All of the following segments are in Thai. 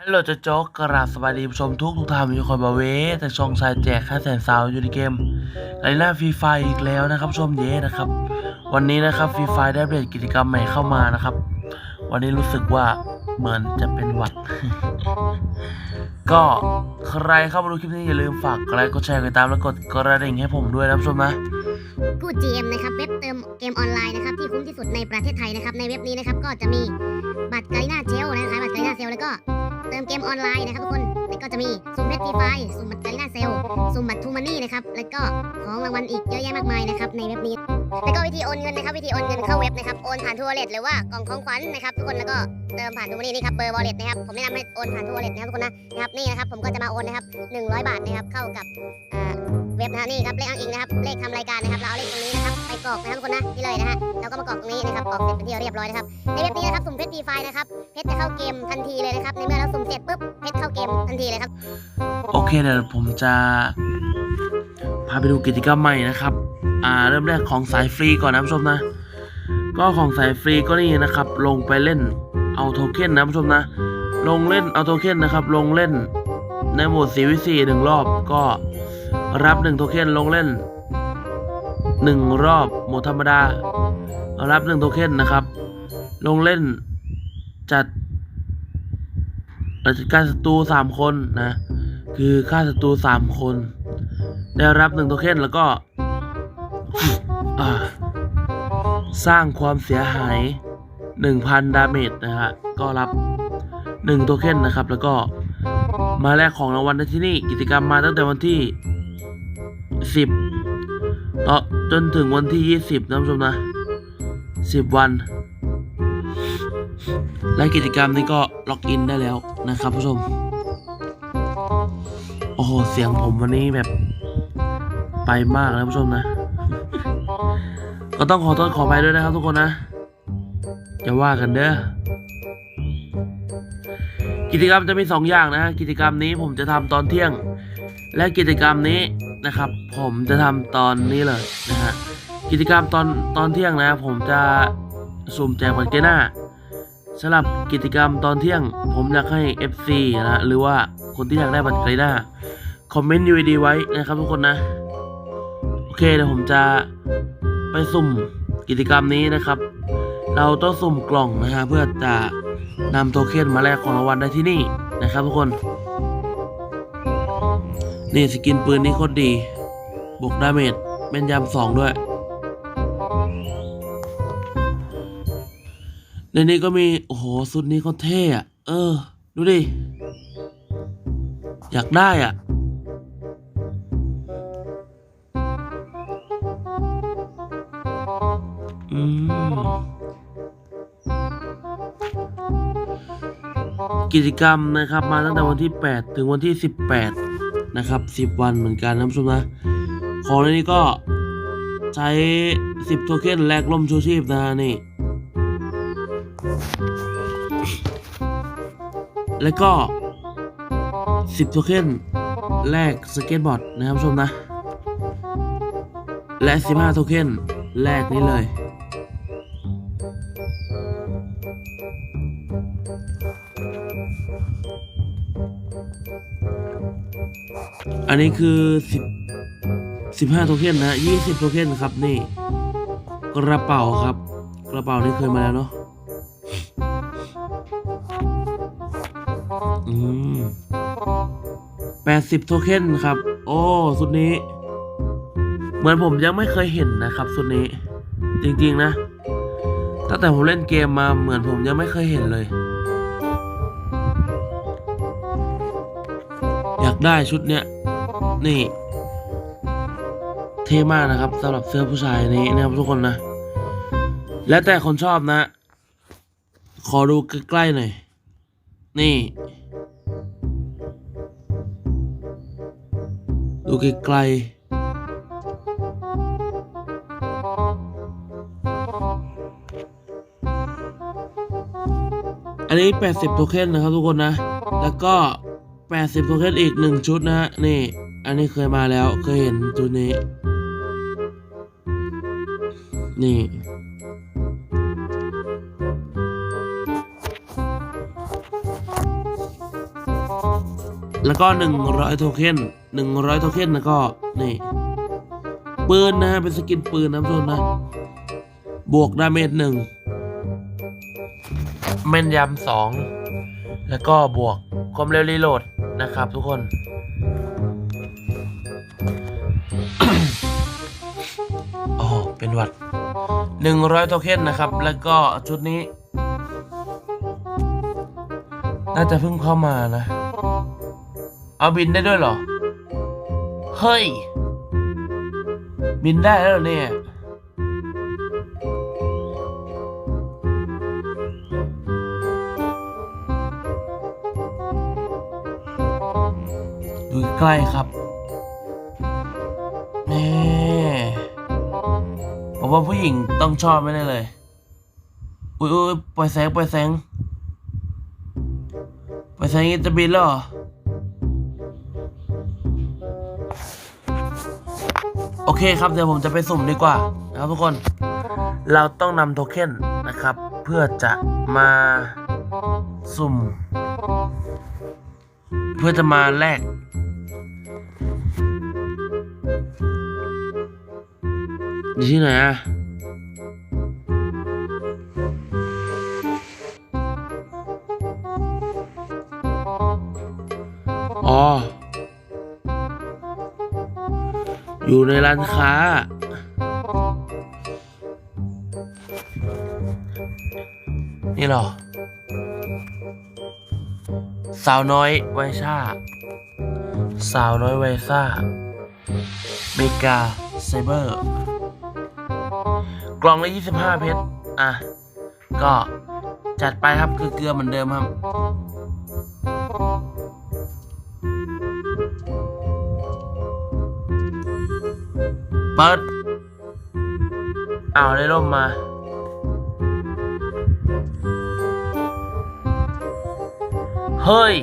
ฮัลโหลจะโจ๊กกราบสวัสดีผู้ชมทุกทุกท่านมีคนบาเวแต่ช่องชายแจกค่าแสนสาวอยู่ในเกมไลน่าฟรีไฟอีกแล้วนะครับชมเย้นะครับ วันนี้นะครับฟรีไฟได้อัปเดตกิจกรรมใหม่เข้ามานะครับ วันนี้รู้สึกว่าเหมือนจะเป็นหวัด ก็ใครเข้ามาดูคลิปนี้อย่าลืมฝากกดไลค์กดแชร์กดติดตามและกดกระดิ่งให้ผมด้วยนะผู้ชมนะกูด GM นะครับเว็บเติมเกมออนไลน์นะครับที่คุ้มที่สุดในประเทศไทยนะครับในเว็บนี้นะครับก็จะมีบัตรไกด์หน้าเจลนะครับบัตรไกด์หน้าเซลแล้วก็ ติมเกมออนไลน์นะครับทุกคนแล้วก็จะมีสุ่มเพชรฟรีไฟล์สุ่มบัตรไกด์หน้าเซลสุ่มบัตรทูมันนี่นะครับ แล้วก็ของรางวัลอีกเยอะแยะมากมายนะครับในเว็บนี้ แล้วก็วิธีโอนเงินนะครับ วิธีโอนเงินเข้าเว็บนะครับ โอนผ่านทัวร์เลทหรือว่ากล่องของขวัญนะครับทุกคน แล้วก็เติมผ่านทูมันนี่นี่ครับ เบอร์วอลเล็ตนะครับ ผมแนะนำให้โอนผ่านทัวร์เลทนะครับทุกคนนะ นะครับ นี่นะครับ ผมก็จะมาโอนนะครับ100 บาทนะครับ เข้ากับอ่า เว็บนะฮะนี่ครับเลขอ้างอิงนะครับเลขทำรายการนะครับเราเอาเลขตรงนี้นะครับไปกรอกนะครับทุกคนนะนี่เลยนะฮะแล้วก็มากรอกตรงนี้นะครับกรอกเสร็จเป็นที่เรียบร้อยนะครับในเว็บนี้นะครับสุ่มเพชรฟรีไฟนะครับเพชรจะเข้าเกมทันทีเลยนะครับในเมื่อเราสุ่มเสร็จปุ๊บเพชรเข้าเกมทันทีเลยครับโอเคเดี๋ยวผมจะพาไปดูกิจกรรมใหม่นะครับอ่าเริ่มแรกของสายฟรีก่อนนะผู้ชมนะก็ของสายฟรีก็นี่นะครับ ลงไปเล่นเอาโทเค็นนะผู้ชมนะ ลงเล่นเอาโทเค็นนะครับ ลงเล่นในโหมด4วิ4หนึ่งรอบก็ รับ1โทเค็นลงเล่น 1 รอบโหมดธรรมดา รับ1โทเค็นนะครับ ลงเล่นจัดเราจัดการศัตรูสามคนนะ คือฆ่าศัตรูสามคน ได้รับหนึ่งโทเค็นแล้วก็สร้างความเสียหาย 1,000 ดาเมจนะฮะ ก็รับ 1 โทเค็นนะครับ แล้วก็มาแลกของรางวัลได้ที่นี่ กิจกรรมมาตั้งแต่วันที่ 10ต่อจนถึงวันที่ 20นะผู้ชมนะ 10 วัน และกิจกรรมนี้ก็ล็อกอินได้แล้วนะครับผู้ชม โอ้โห เสียงผมวันนี้แบบไปมากนะผู้ชมนะ ก็ต้องขอโทษขอไปด้วยนะครับทุกคนนะอย่าว่ากันเด้อกิจกรรมจะมีสองอย่างนะ กิจกรรมนี้ผมจะทำตอนเที่ยง และกิจกรรมนี้ นะครับ ผมจะทำตอนนี้เลยนะฮะกิจกรรมตอนตอนเที่ยงนะผมจะสุ่มแจกบัตรเกน่าสำหรับกิจกรรมตอนเที่ยง ผมอยากให้ FC นะหรือว่าคนที่อยากได้บัตรไกน้าคอมเมนต์ UID ไว้นะครับทุกคนนะ โอเคเดี๋ยวผมจะไปสุ่มกิจกรรมนี้นะครับ เราต้องสุ่มกล่องนะฮะเพื่อจะนำโทเค็นมาแลกของรางวัลได้ที่นี่นะครับทุกคน นี่สกินปืนนี้โคตรดี บวกดาเมจแม่นยำสองด้วย ในนี้ก็มี โอ้โหสุดนี้เขาเท่อะเออ ดูดิ อยากได้อะ อืม กิจกรรมนะครับ มาตั้งแต่วันที่ 8 ถึงวันที่ 18 นะครับ 10 วันเหมือนกันนะผู้ชมนะ ของในนี้ก็ใช้ 10 โทเค็นแลกล่มชูชีพนะนี่ แล้วก็ 10 โทเค็นแลกสเก็ตบอร์ดนะครับผู้ชมนะ และ 15 โทเค็นแลกนี้เลย อันนี้คือ10 15โทเค็นนะ20โทเค็นครับนี่ กระเป๋าครับ กระเป๋านี่เคยมาแล้วเนาะอืมแปดสิบโทเค็นครับ โอ้สุดนี้ เหมือนผมยังไม่เคยเห็นนะครับสุดนี้ จริงๆนะตั้งแต่ผมเล่นเกมมาเหมือนผมยังไม่เคยเห็นเลย อยากได้ชุดเนี้ย นี่ เท่มากนะครับสำหรับเสื้อผู้ชายนี้นะครับทุกคนนะ แล้วแต่คนชอบนะ ขอดูใกล้ๆหน่อย นี่ ดูไกลๆอันนี้ 80 โทเค็นนะครับทุกคนนะ แล้วก็ 80 โทเค็นอีก 1 ชุดนะฮะ นี่ อันนี้เคยมาแล้วเคยเห็นชุดนี้ นี่ แล้วก็หนึ่งร้อยโทเค็นหนึ่งร้อยโทเค็นแล้วก็ นี่ปืนนะฮะเป็นสกินปืนนะทุกคนนะ บวกดาเมจหนึ่งแม่นยำสองแล้วก็บวกความเร็วรีโหลดนะครับทุกคน โอ้โหเป็นหวัดหนึ่งร้อยโทเค็นนะครับ แล้วก็ชุดนี้ น่าจะเพิ่งเข้ามานะ เอาบินได้ด้วยเหรอ เฮ้ย บินได้แล้วเนี่ยดูใกล้ครับ นี่ผมว่าผู้หญิงต้องชอบไม่ได้เลย อุ้ยอุ้ยปล่อยแสงปล่อยแสงปล่อยแสงอีกจะบินแล้วเหรอโอเคครับเดี๋ยวผมจะไปสุ่มดีกว่านะครับทุกคน เราต้องนำโทเค็นนะครับ เพื่อจะมาสุ่ม เพื่อจะมาแลก อยู่ที่ไหนอะอ๋อ อยู่ในร้านค้า นี่หรอ สาวน้อยไวซ่า สาวน้อยไวซ่าเมกาไซเบอร์ กล่องละ25 เพชร อะ ก็จัดไปครับคือเกลือเหมือนเดิมครับ เปิดอ้าวได้ร่มมาเฮ้ย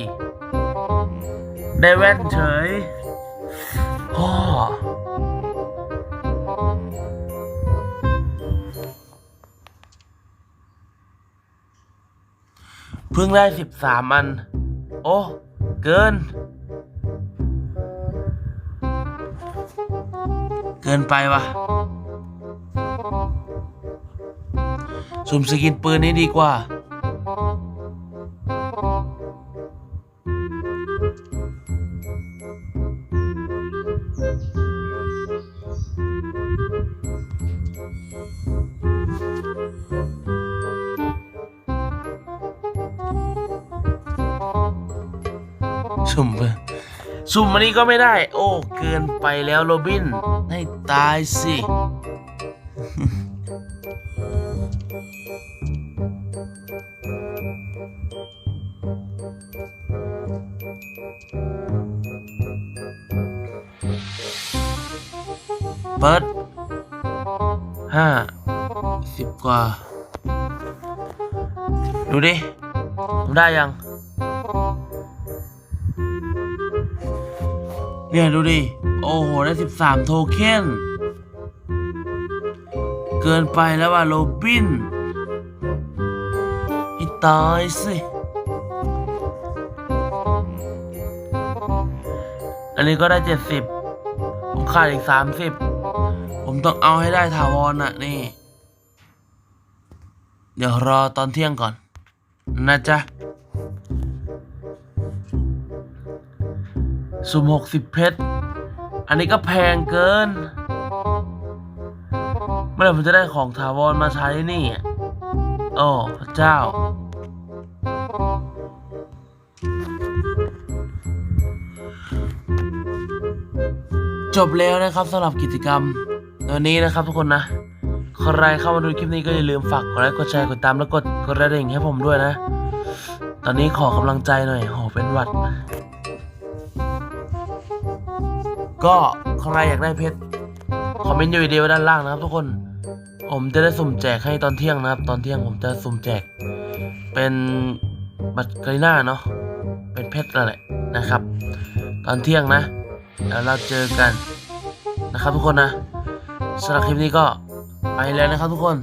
ได้แว่นเฉยฮ่อ เพิ่งได้สิบสามอัน โอ้ เกิน เกินไปวะสุ่มสกินปืนนี้ดีกว่า สุ่มไปสุ่มอันนี้ก็ไม่ได้ โอ้ เกินไปแล้วโรบิน ให้ตายสิ เปิดห้าสิบกว่า ดูดิ ผมได้ยัง เนี่ยดูดิ โอ้โห ได้สิบสามโทเค็น เกินไปแล้วว่ะโรบินให้ตายสิ อันนี้ก็ได้เจ็ดสิบผมขาดอีกสามสิบผมต้องเอาให้ได้ถาวรน่ะนี่ เดี๋ยวรอตอนเที่ยงก่อน นะจ๊ะ สุ่มหกสิบเพชร อันนี้ก็แพงเกิน เมื่อไหร่ผมจะได้ของถาวรมาใช้นี่อะโอ้พระเจ้า จบแล้วนะครับสำหรับกิจกรรมวันนี้นะครับทุกคนนะ ใครเข้ามาดูคลิปนี้ก็อย่าลืมฝากกดไลค์กดแชร์กดตามแล้วกดกดกระดิ่งให้ผมด้วยนะ ตอนนี้ขอกำลังใจหน่อยโหเป็นหวัด ก็ใครอยากได้เพชรคอมเมนต์อยู่วิดีโอด้านล่างนะครับ ทุกคน ผมจะได้สุ่มแจกให้ตอนเที่ยงนะครับ ตอนเที่ยงผมจะสุ่มแจก เป็นบัตรกรีน่าเนาะเป็นเพชรนั่นแหละนะครับ ตอนเที่ยงนะแล้วเราเจอกันนะครับทุกคนนะสำหรับคลิปนี้ก็ไปแล้วนะครับทุกคน